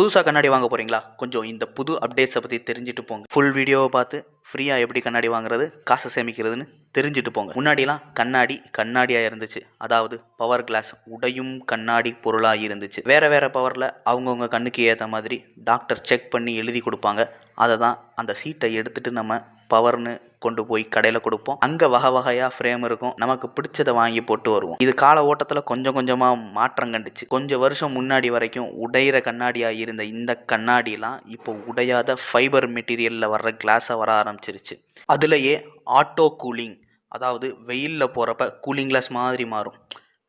புதுசாக கண்ணாடி வாங்க போகிறீங்களா கொஞ்சம் இந்த புது அப்டேட்ஸை பற்றி தெரிஞ்சுட்டு போங்க. ஃபுல் வீடியோவை பார்த்து ஃப்ரீயாக எப்படி கண்ணாடி வாங்குறது காசை சேமிக்கிறதுன்னு தெரிஞ்சுட்டு போங்க. முன்னாடிலாம் கண்ணாடி கண்ணாடியாக இருந்துச்சு. அதாவது பவர் கிளாஸ் உடையும் கண்ணாடி பொருளாக இருந்துச்சு. வேறு வேறு பவரில் அவங்கவுங்க கண்ணுக்கு ஏற்ற மாதிரி டாக்டர் செக் பண்ணி எழுதி கொடுப்பாங்க. அதை தான் அந்த சீட்டை எடுத்துட்டு நம்ம பவர்னு கொண்டு போய் கடையில் கொடுப்போம். அங்கே வகை வகையாக ஃப்ரேம் இருக்கும். நமக்கு பிடிச்சதை வாங்கி போட்டு வருவோம். இது கால ஓட்டத்தில் கொஞ்சம் கொஞ்சமாக மாற்றம் கண்டுச்சு. கொஞ்சம் வருஷம் முன்னாடி வரைக்கும் உடையிற கண்ணாடியாக இருந்த இந்த கண்ணாடிலாம் இப்போ உடையாத ஃபைபர் மெட்டீரியலில் வர்ற கிளாஸாக வர ஆரம்பிச்சிருச்சு. அதுலேயே ஆட்டோ கூலிங் அதாவது வெயிலில் போகிறப்ப கூலிங் கிளாஸ் மாதிரி மாறும்.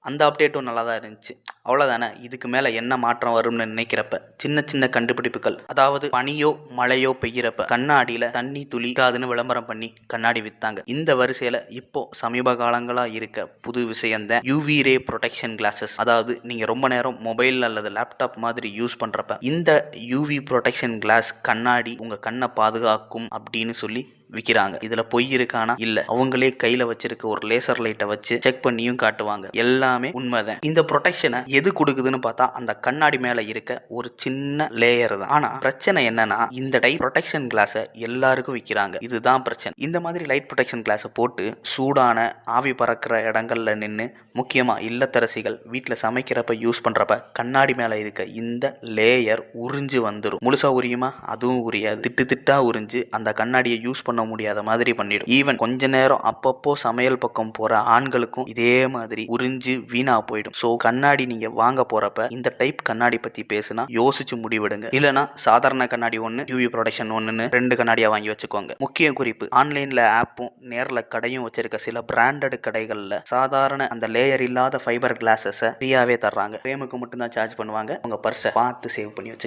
அந்த அப்டேட்டும் நல்லா தான் இருந்துச்சு. அவ்வளோதானே இதுக்கு மேலே என்ன மாற்றம் வரும்னு நினைக்கிறப்ப சின்ன சின்ன கண்டுபிடிப்புகள். அதாவது பனியோ மழையோ பெய்யிறப்ப கண்ணாடியில் தண்ணி துளிக்காதுன்னு விளம்பரம் பண்ணி கண்ணாடி விற்றாங்க இந்த வரிசையில் இப்போ சமீப காலங்களாக இருக்க புது விஷயந்த யூவி ரே ப்ரொடெக்ஷன் கிளாஸஸ் அதாவது நீங்கள் ரொம்ப நேரம் மொபைல் அல்லது லேப்டாப் மாதிரி யூஸ் பண்ணுறப்ப இந்த யூவி ப்ரொடெக்ஷன் கிளாஸ் கண்ணாடி உங்கள் கண்ணை பாதுகாக்கும் அப்படின்னு சொல்லி விற்கிறாங்க இதில் பொய் இருக்கானா? இல்லை. அவங்களே கையில் வச்சிருக்க ஒரு லேசர் லைட்டை வச்சு செக் பண்ணியும் காட்டுவாங்க. எல்லாமே உண்மைதான். இந்த ப்ரொடெக்ஷனை எது கொடுக்குதுன்னு பார்த்தா அந்த கண்ணாடி மேலே இருக்க ஒரு சின்ன லேயர் தான். ஆனால் பிரச்சனை என்னன்னா இந்த டைப் ப்ரொடெக்ஷன் கிளாஸை எல்லாருக்கும் விற்கிறாங்க இதுதான் பிரச்சனை. இந்த மாதிரி லைட் ப்ரொடெக்ஷன் கிளாஸை போட்டு சூடான ஆவி பறக்கிற இடங்கள்ல நின்று முக்கியமாக இல்லத்தரசிகள் வீட்டில் சமைக்கிறப்ப யூஸ் பண்ணுறப்ப கண்ணாடி மேலே இருக்க இந்த லேயர் உறிஞ்சு வந்துடும் முழுசாக உரியுமா? அதுவும் உரியாது. திட்டு திட்டா உறிஞ்சு அந்த கண்ணாடியை யூஸ் பண்ண முடியாத மாதிரி பண்ணிடும். ஈவன் கொஞ்ச நேரம் அப்பப்போ சமையல் பக்கம் போற ஆண்களுக்கும் இதே மாதிரி உறிஞ்சு வீணா போயிடும். ஸோ கண்ணாடி நீங்க வாங்க போறப்ப இந்த டைப் கண்ணாடி பத்தி பேசுனா யோசிச்சு முடிவெடுங்க. இல்லைனா சாதாரண கண்ணாடி ஒன்று யூவி ப்ரொடக்ஷன் ஒன்றுன்னு ரெண்டு கண்ணாடியாக வாங்கி வச்சுக்கோங்க. முக்கிய குறிப்பு ஆன்லைன்ல ஆப்பும் நேர்ல கடையும் வச்சிருக்க சில பிராண்டட் கடைகள்ல சாதாரண அந்த லேயர் இல்லாத ஃபைபர் கிளாஸஸை ஃப்ரீயாவே தர்றாங்க. ஃப்ரேமுக்கு மட்டும்தான் சார்ஜ் பண்ணுவாங்க. உங்க பர்ஸை பார்த்து சேவ் பண்ணி வச்சு